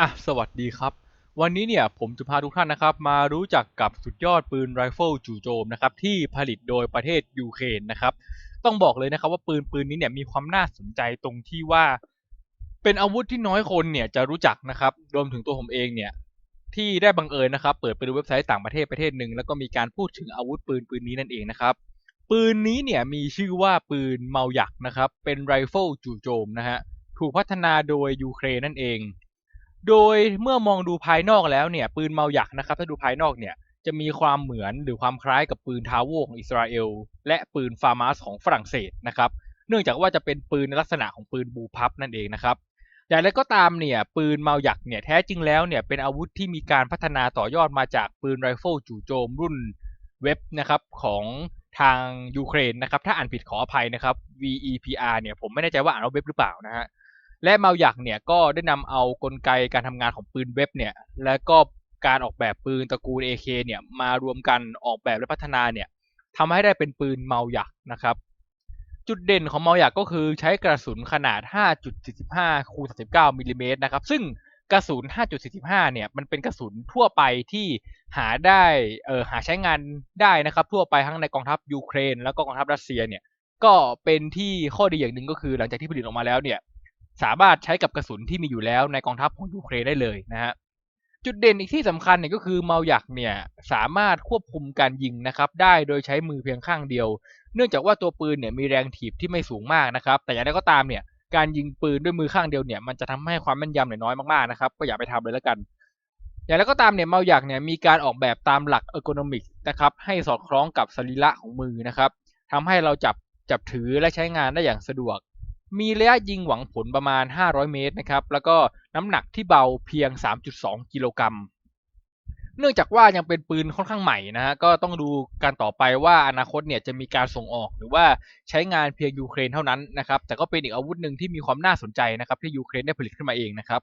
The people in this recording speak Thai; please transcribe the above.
อะสวัสดีครับ วันนี้เนี่ยผมจะพาทุกท่านนะครับมารู้จักกับสุดยอดปืนไรเฟิลจู่โจมนะครับที่ผลิตโดยประเทศยูเครนนะครับ ต้องบอกเลยนะครับว่าปืนปืนนี้เนี่ยมีความน่าสนใจตรงที่ว่า เป็นอาวุธที่น้อยคนเนี่ยจะรู้จักนะครับรวมถึงตัวผมเองเนี่ยที่ได้บังเอิญนะครับ เปิดไปดูเว็บไซต์ต่างประเทศประเทศหนึ่งแล้วก็มีการพูดถึงอาวุธปืนปืนนี้นั่นเองนะครับปืนนี้เนี่ยมีชื่อว่าปืนเมาหยักนะครับเป็นไรเฟิลจู่โจมนะฮะถูกพัฒนาโดยยูเครนนั่นเอง โดยเมื่อมองดูภายนอกแล้วเนี่ยปืนเมาหยักนะครับถ้าดูภายนอกเนี่ยจะมีความเหมือนหรือความคล้ายกับปืนทาโวของอิสราเอล และปืนฟาร์มาสของฝรั่งเศสนะครับเนื่องจากว่าจะเป็นปืนในลักษณะของปืนบูพับนั่นเองนะครับอย่างไรก็ตามเนี่ยปืนเมาหยักเนี่ยแท้จริงแล้วเนี่ยเป็นอาวุธที่มีการพัฒนาต่อยอดมาจากปืนไรเฟิลจู่โจมรุ่นเว็บนะครับของทางยูเครนนะครับถ้าอ่านผิดขออภัยนะครับ VEPR เนี่ยผมไม่แน่ใจว่าอ่านว่าเว็บหรือเปล่านะฮะ และเมาหยักเนี่ยก็ได้นำเอากลไกการทำงานของปืนเว็บเนี่ยและก็การออกแบบปืนตระกูล AK เนี่ยมารวมกันออกแบบและพัฒนาเนี่ยทำให้ได้เป็นปืนเมาหยักนะครับ จุดเด่นของเมาหยักก็คือใช้กระสุนขนาด 5.45คูณ39มิลลิเมตรนะครับซึ่งกระสุน 5.45 เนี่ยมันเป็นกระสุนทั่วไปที่หาได้เออหาใช้งานได้นะครับทั่วไปทั้งในกองทัพยูเครน แล้วก็กองทัพรัสเซียเนี่ยก็เป็นที่ข้อดีอย่างหนึ่งก็คือหลังจากที่ผลิตออกมาแล้วเนี่ย สามารถใช้กับกระสุนที่มีอยู่แล้วในกองทัพของยูเครนได้เลยนะฮะจุดเด่นอีกที่สำคัญเนี่ยก็คือเมาหยักเนี่ยสามารถควบคุมการยิงนะครับได้โดยใช้มือเพียงข้างเดียว เนื่องจากว่าตัวปืนเนี่ยมีแรงถีบที่ไม่สูงมากนะครับ แต่อย่างไรก็ตามเนี่ยการยิงปืนด้วยมือข้างเดียวเนี่ยมันจะทำให้ความแม่นยำเนี่ยน้อยมากๆนะครับก็อย่าไปทำเลยแล้วกัน อย่างไรก็ตามเนี่ยเมาหยักเนี่ยมีการออกแบบตามหลักเออร์โกนอมิกนะครับให้สอดคล้องกับสรีระของมือนะครับทำให้เราจับจับถือและใช้งานได้อย่างสะดวก มีระยะยิงหวังผลประมาณ 500 เมตรนะครับ แล้วก็น้ำหนักที่เบาเพียง 3.2 กิโลกรัม เนื่องจากว่ายังเป็นปืนค่อนข้างใหม่นะฮะ ก็ต้องดูการต่อไปว่าอนาคตเนี่ยจะมีการส่งออกหรือว่าใช้งานเพียงยูเครนเท่านั้นนะครับ แต่ก็เป็นอีกอาวุธหนึ่งที่มีความน่าสนใจนะครับที่ยูเครนได้ผลิตขึ้นมาเองนะครับ